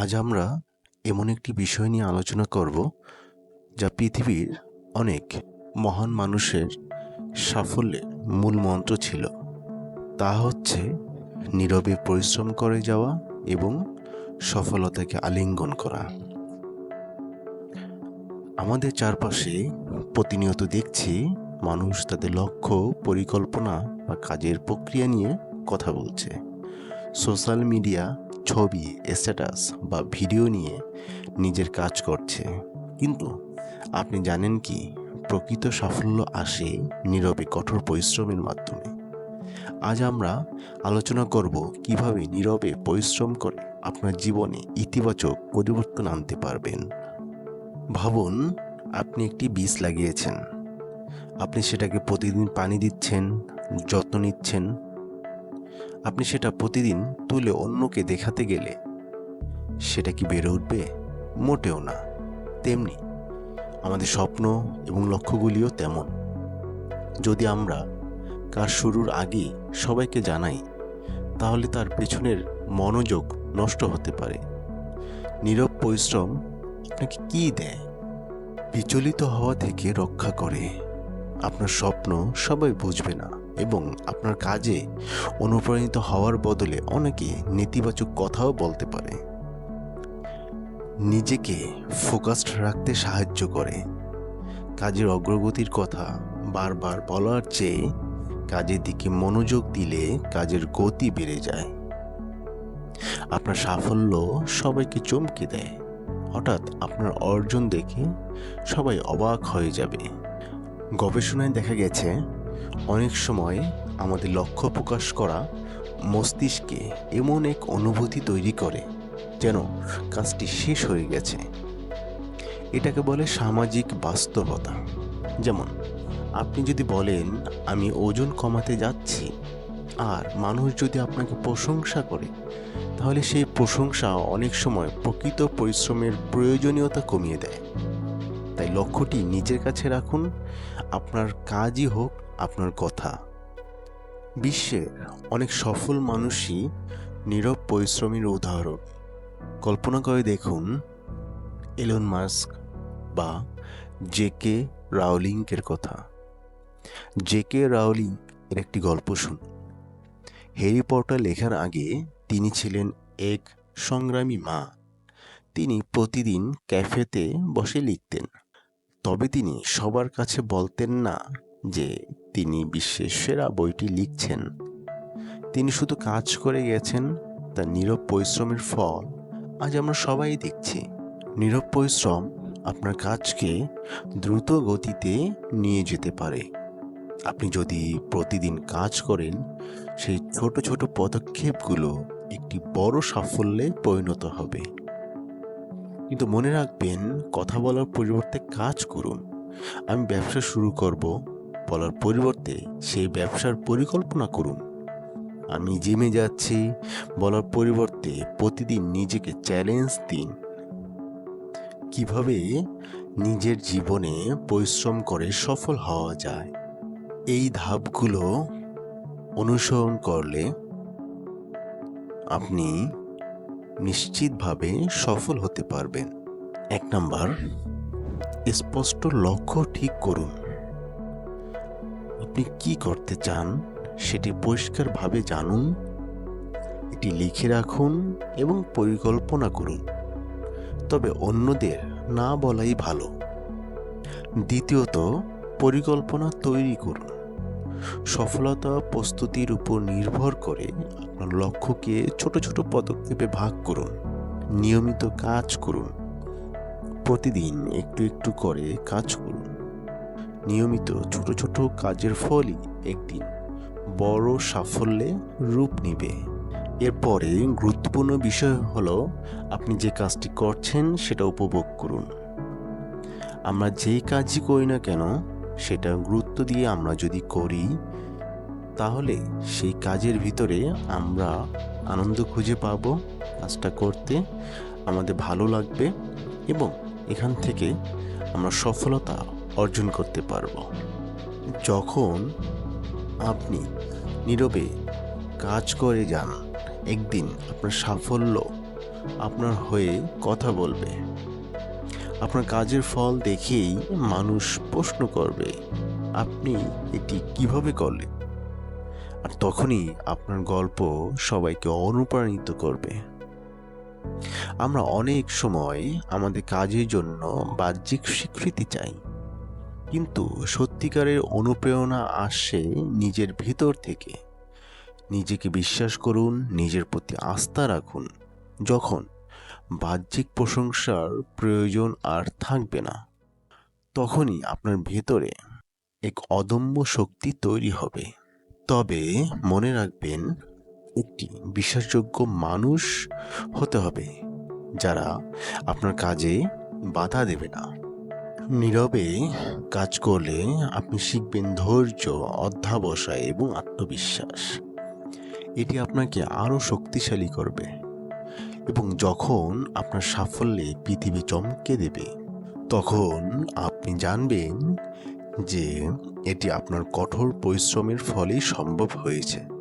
আজ আমরা এমন একটি বিষয় নিয়ে আলোচনা করব যা পৃথিবীর অনেক মহান মানুষের সাফল্যের মূল মন্ত্র ছিল। তা হচ্ছে নীরবে পরিশ্রম করে যাওয়া এবং সফলতাকে আলিঙ্গন করা। আমাদের চারপাশে প্রতিনিয়ত দেখছি মানুষ তাদের লক্ষ্য, পরিকল্পনা বা কাজের প্রক্রিয়া নিয়ে কথা বলছে। সোশ্যাল মিডিয়া ছবি স্ট্যাটাস বা ভিডিও নিয়ে নিজের কাজ করছে। কিন্তু আপনি জানেন কি, প্রকৃত সাফল্য আসে নীরবে কঠোর পরিশ্রমের মাধ্যমে। আজ আমরা আলোচনা করব কীভাবে নীরবে পরিশ্রম করে আপনার জীবনে ইতিবাচক পরিবর্তন আনতে পারবেন। ভাবুন, আপনি একটি বীজ লাগিয়েছেন। আপনি সেটাকে প্রতিদিন পানি দিচ্ছেন, যত্ন নিচ্ছেন আপনি সেটা প্রতিদিন তুলে অন্যকে দেখাতে গেলে সেটা কি বেড়ে উঠবে? মোটেও না। তেমনি আমাদের স্বপ্ন এবং লক্ষ্যগুলিও তেমন। যদি আমরা কাজ শুরুর আগে সবাইকে জানাই, তাহলে তার পেছনের মনোযোগ নষ্ট হতে পারে। নীরব পরিশ্রম আপনাকে কী দেয়? বিচলিত হওয়া থেকে রক্ষা করে। আপনার স্বপ্ন সবাই বুঝবে না এবং আপনার কাজে অনুপ্রাণিত হওয়ার বদলে অনেকে নেতিবাচক কথাও বলতে পারে। নিজেকে ফোকাসড রাখতে সাহায্য করে। কাজের অগ্রগতির কথা বারবার বলার চেয়ে কাজের দিকে মনোযোগ দিলে কাজের গতি বেড়ে যায়। আপনার সাফল্য সবাইকে চমকে দেয়। হঠাৎ আপনার অর্জন দেখে সবাই অবাক হয়ে যাবে। গবেষণায় দেখা গেছে, অনেক সময় আমাদের লক্ষ্য প্রকাশ করা মস্তিষ্কে এমন এক অনুভূতি তৈরি করে যেন কাজটি শেষ হয়ে গেছে। এটাকে বলে সামাজিক বাস্তবতা। যেমন, আপনি যদি বলেন, আমি ওজন কমাতে যাচ্ছি আর মানুষ যদি আপনাকে প্রশংসা করে, তাহলে সেই প্রশংসা অনেক সময় প্রকৃত পরিশ্রমের প্রয়োজনীয়তা কমিয়ে দেয়। তাই লক্ষ্যটি নিজের কাছে রাখুন। আপনার কাজই হোক, আপনার কথা। বিশ্বের অনেক সফল মানুষই নীরব পরিশ্রমের উদাহরণ। কল্পনা করে দেখুন এলন মাস্ক বা জে কে রাউলিংকের কথা। জে কে রাউলিং এর একটি গল্প শুন হ্যারি পটার লেখার আগে তিনি ছিলেন এক সংগ্রামী মা। তিনি প্রতিদিন ক্যাফেতে বসে লিখতেন। তবে তিনি সবার কাছে বলতেন না যে তিনি বিশ্বের সেরা বইটি লিখছেন। তিনি শুধু কাজ করে গেছেন, তার নীরব পরিশ্রমের ফল। আজ আমরা সবাই দেখছি, নীরব পরিশ্রম আপনার কাজকে দ্রুত গতিতে নিয়ে যেতে পারে। আপনি যদি প্রতিদিন কাজ করেন, সেই ছোট ছোট পদক্ষেপগুলো একটি বড় সাফল্যে পরিণত হবে। কিন্তু মনে রাখবেন, কথা বলার পরিবর্তে কাজ করুন। আমি ব্যবসা শুরু করব, বলার পরিবর্তে সেই ব্যবসার পরিকল্পনা করুন। আমি জিমে যাচ্ছি, বলার পরিবর্তে প্রতিদিন নিজেকে চ্যালেঞ্জ দিন। কীভাবে নিজের জীবনে পরিশ্রম করে সফল হওয়া যায়? এই ধাপগুলো অনুসরণ করলে আপনি নিশ্চিতভাবে সফল হতে পারবেন। এক নাম্বার, স্পষ্ট লক্ষ্য ঠিক করুন। আপনি কি করতে চান সেটি পরিষ্কারভাবে জানুন, এটি লিখে রাখুন এবং পরিকল্পনা করুন। তবে অন্যদের না বলাই ভালো। দ্বিতীয়ত, পরিকল্পনা তৈরি করুন। সফলতা প্রস্তুতির উপর নির্ভর করে আপনার লক্ষ্যকে ছোট ছোট পদক্ষেপে ভাগ করুন, নিয়মিত কাজ করুন, প্রতিদিন একটু একটু করে কাজ করুন। নিয়মিত ছোট ছোট কাজের ফলই একদিন বড় সাফল্যে রূপ নিবে। এরপরে গুরুত্বপূর্ণ বিষয় হলো আপনি যে কাজটি করছেন সেটা উপভোগ করুন। আমরা যেই কাজই করি না কেন, সেটা গুরুত্ব দিয়ে আমরা যদি করি, তাহলে সেই কাজের ভিতরে আমরা আনন্দ খুঁজে পাবো কাজটা করতে, আমাদের ভালো লাগবে এবং এখান থেকে আমরা সফলতা অর্জন করতে পারব। যখন আপনি নীরবে কাজ করে যান, একদিন আপনার সাফল্য আপনার হয়ে কথা বলবে। আপনার কাজের ফল দেখেই মানুষ প্রশ্ন করবে আপনি এটি কীভাবে করলেন? আর তখনই আপনার গল্প সবাইকে অনুপ্রাণিত করবে। আমরা অনেক সময় আমাদের কাজের জন্য বাহ্যিক স্বীকৃতি চাই। কিন্তু সত্যিকারের অনুপ্রেরণা আসে নিজের ভিতর থেকে। নিজেকে বিশ্বাস করুন, নিজের প্রতি আস্থা রাখুন। যখন বাহ্যিক প্রশংসার প্রয়োজন আর থাকবে না, তখনই আপনার ভেতরে এক অদম্য শক্তি তৈরি হবে। তবে মনে রাখবেন, একটি বিশ্বাসযোগ্য মানুষ হতে হবে, যারা আপনার কাজে বাধা দেবে না। নীরবে কাজ করলে আপনি শিখবেন ধৈর্য, অধ্যাবসায় এবং আত্মবিশ্বাস। এটি আপনাকে আরও শক্তিশালী করবে এবং যখন আপনার সাফল্যে পৃথিবী চমকে দেবে, তখন আপনি জানবেন যে এটি আপনার কঠোর পরিশ্রমের ফলেই সম্ভব হয়েছে।